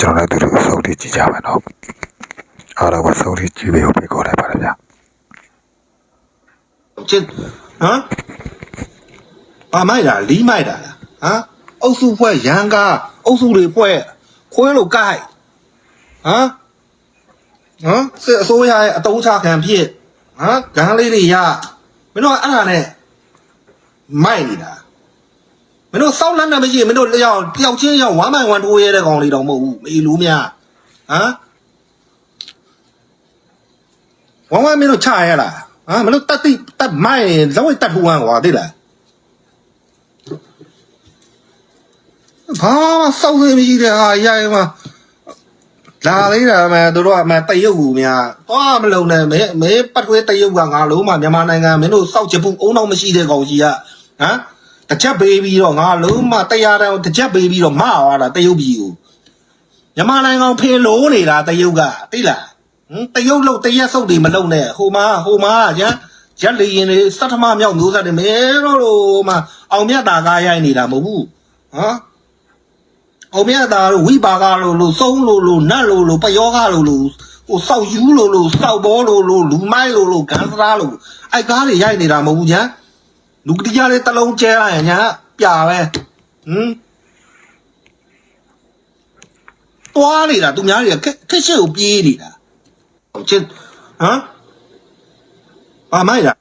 ကျွန်တော်တို့တို့စုံတည်ကြည့်ကြမယ်နော်အားလုံးကစုံတည်ကြည့်ပေးဖို့ဖိတ်ခေါ်လိုက်ပါတယ်ဗျာကျင်းဟမ်ပါမိုက်တာလီးမိုက်တာလားဟမ်အုပ်စုဖွဲ့ရန်ကားအုပ်စုတွေဖွဲ့ခွဲလို့ကိုက်ဟမ်ဟမ်စစ်အစိုးရရဲ့အတုံးချခံဖြစ်ဟမ်ဂန်းလေးတွေရမင်းတို့ကအဲ့ဒါနဲ့မိုက်နေတာ မင်းတို့စောက်လက်နဲ့မရှိရင်မင်းတို့တယောက်တယောက်ချင်းရောက်1 by 1ထိုးရတဲ့ကောင်လေးတော့မဟုတ်ဘူးမေလူများဟမ်ဝမ်းဝမ်းမင်းတို့ချရလားဟမ်မင်းတို့တတ်တိတတ်မိုက်ရင်လောက်ဝိတ်တတ်ထူဝမ်းကွာသိလားဘာမှစောက်သေးမရှိတဲ့ဟာရရင်မှာလာလေးတာမဲ့တို့တော့အမှတရုပ်ကူများတော့မလုံနဲ့မဲမဲပတ်ခွေးတရုပ်ကငါလုံးမမြန်မာနိုင်ငံမင်းတို့စောက်ချပူအုံတော့မရှိတဲ့ကောင်ကြီးကဟမ် တစ်ချက်ပေးပြီးတော့ငါလုံးမတရားတောင်တစ်ချက်ပေးပြီးတော့မသွားတာတရုပ်ပြည်ကိုမြန်မာနိုင်ငံဖေလို့နေတာတရုပ်ကသိလားဟမ်တရုပ်လို့တရက်စုပ်တွေမလုံနဲ့ဟိုမှာဟိုမှာရရက်လေရင်တွေစက်ထမမြောက်မျိုးစားတွေမဲတော့လို့မှအောင်မြတ်တာကားရိုက်နေတာမဟုတ်ဘူးဟမ်အောင်မြတ်သားတို့ဝိပါကလို့လို့စုံလို့လို့နတ်လို့လို့ပယောဂလို့လို့ဟိုစောက်ယူလို့လို့စောက်ဘောလို့လို့လူမိုက်လို့လို့ဂန်စရာလို့အဲ့ကားတွေရိုက်နေတာမဟုတ်ဘူးညာ လူတရားလေးတစ်လုံးကျဲလိုက်ရင်ညာပြပဲဟမ်တွားနေတာသူများတွေကခက်ခက်ရှစ်ကိုပြေးနေတာချင်းဟမ်ပါမိုက်တာ